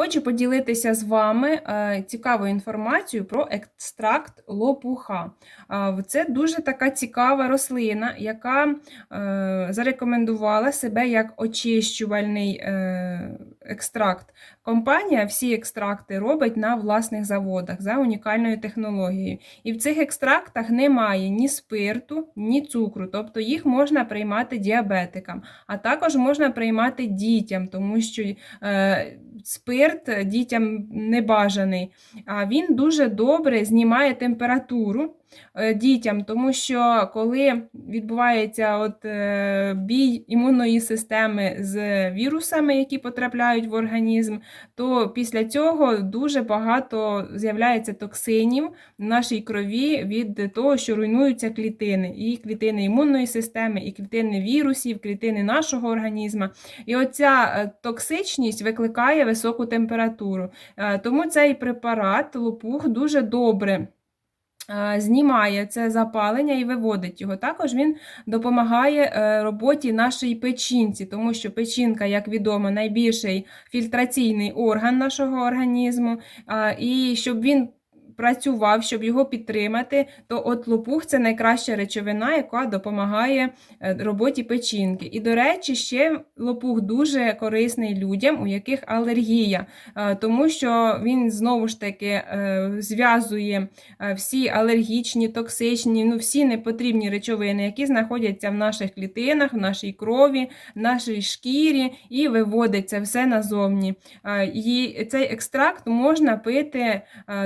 Хочу поділитися з вами е, цікавою інформацією про екстракт лопуха. Е, Це дуже така цікава рослина, яка е, зарекомендувала себе як очищувальний екстракт. Компанія всі екстракти робить на власних заводах за унікальною технологією. І в цих екстрактах немає ні спирту, ні цукру, тобто їх можна приймати діабетикам, а також можна приймати дітям, тому що е, спирт дітям не бажаний. А він дуже добре знімає температуру е, дітям, тому що коли відбувається от, е, бій імунної системи з вірусами, які потрапляють в організм, то після цього дуже багато з'являється токсинів в нашій крові від того, що руйнуються клітини, і клітини імунної системи, і клітини вірусів, клітини нашого організму. І оця е, токсичність викликає високу температуру. Е, Тому цей препарат лопух дуже добре. Е, Знімає це запалення і виводить його. Також він допомагає е, роботі нашій печінці, тому що печінка, як відомо, найбільший фільтраційний орган нашого організму. І щоб він працював, щоб його підтримати, то от лопух це найкраща речовина, яка допомагає е, роботі печінки. І, до речі, ще лопух дуже корисний людям, у яких алергія, е, тому що він знову ж таки е, зв'язує всі алергічні, токсичні, ну всі непотрібні речовини, які знаходяться в наших клітинах, в нашій крові, в нашій шкірі, і виводить це все назовні. І цей екстракт можна пити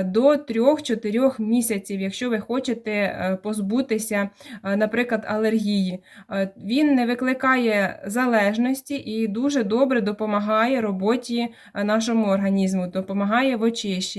до 3-4 місяців, якщо ви хочете е, позбутися, е, наприклад, алергії. Е, Він не викликає залежності і дуже добре допомагає роботі нашому організму, допомагає в очищенні.